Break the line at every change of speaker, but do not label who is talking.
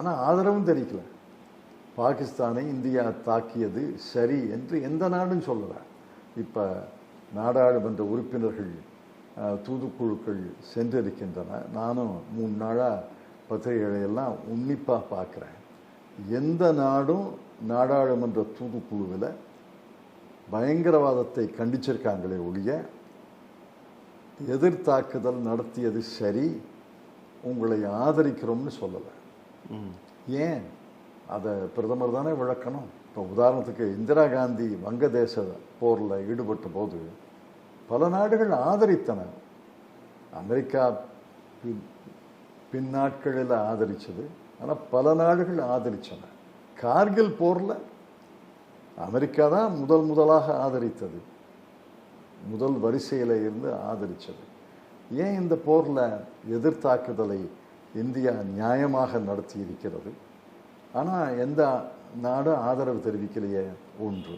ஆனால் ஆதரவும் தெரிவிக்கல. பாகிஸ்தானை இந்தியா தாக்கியது சரி என்று எந்த நாடும் சொல்லலை. இப்போ நாடாளுமன்ற உறுப்பினர்கள் தூதுக்குழுக்கள் சென்றிருக்கின்றன. நானும் மூணு நாளாக பத்திரிகைகளை எல்லாம் உன்னிப்பாக பார்க்குறேன் எந்த நாடும் நாடாளுமன்ற தூதுக்குழுவில் பயங்கரவாதத்தை கண்டிச்சிருக்காங்களே ஒழிய எதிர்த்தாக்குதல் நடத்தியது சரி உங்களை ஆதரிக்கிறோம்னு சொல்லலை. ஏன்? அதை பிரதமர் தானே விளக்கணும். இப்போ உதாரணத்துக்கு இந்திரா காந்தி வங்கதேச போரில் ஈடுபட்ட போது பல நாடுகள் ஆதரித்தன. அமெரிக்கா பின்- பின்னாட்களில் ஆதரிச்சது. ஆனால் பல நாடுகள் ஆதரித்தன கார்கில் போரில் அமெரிக்கா தான் முதல் முதலாக ஆதரித்தது. முதல் வரிசையில் இருந்து ஆதரித்தது ஏன் இந்த போரில் எதிர்த்தாக்குதலை இந்தியா நியாயமாக நடத்தி இருக்கிறது ஆனால் எந்த நாடும் ஆதரவு தெரிவிக்கலையே ஒன்று.